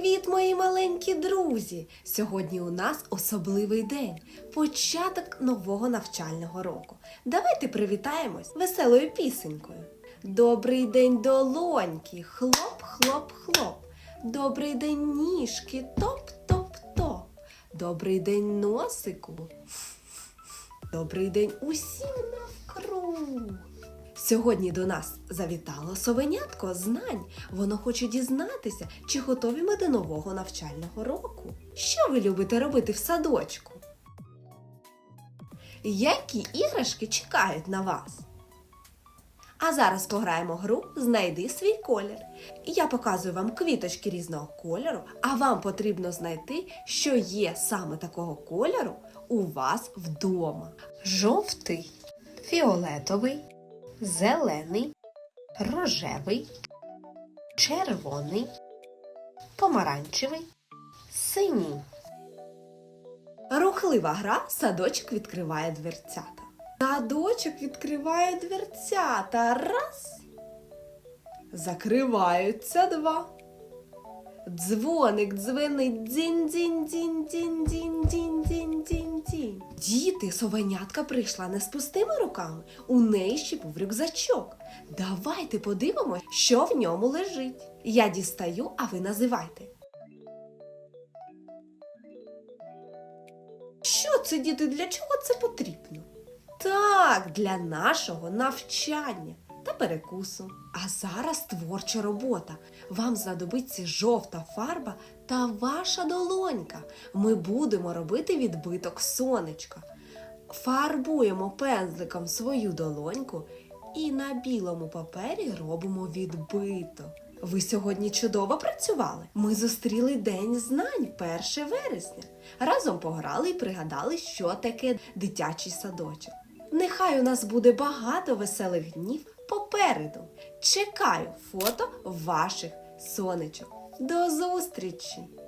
Привіт, мої маленькі друзі! Сьогодні у нас особливий день, початок нового навчального року. Давайте привітаємось веселою пісенькою. Добрий день, долоньки, хлоп, хлоп, хлоп. Добрий день, ніжки, топ, топ, топ. Добрий день, носику. Добрий день усім навкруг. Сьогодні до нас завітало совенятко знань. Воно хоче дізнатися, чи готові ми до нового навчального року. Що ви любите робити в садочку? Які іграшки чекають на вас? А зараз пограємо гру Знайди свій колір. Я показую вам квіточки різного кольору, а вам потрібно знайти, що є саме такого кольору у вас вдома. жовтий, фіолетовий, зелений, рожевий, червоний, помаранчевий, синій. Рухлива гра садочок відкриває дверцята. Садочок відкриває дверцята. Раз. Закриваються два. Дзвоник дзвенить дзінь дзінь дзінь дзінь Діти, совенятка прийшла не з пустими руками. У неї ще був рюкзачок. Давайте подивимось, що в ньому лежить. Я дістаю, а ви називайте. Що це, діти, для чого це потрібно? Так, для нашого навчання та перекусу. А зараз творча робота. Вам знадобиться жовта фарба та ваша долонька. Ми будемо робити відбиток сонечка. Фарбуємо пензликом свою долоньку і на білому папері робимо відбиток. Ви сьогодні чудово працювали. Ми зустріли День знань 1 вересня. Разом пограли і пригадали, що таке дитячий садочок. Нехай у нас буде багато веселих днів попереду. Чекаю фото ваших сонечок. До зустрічі!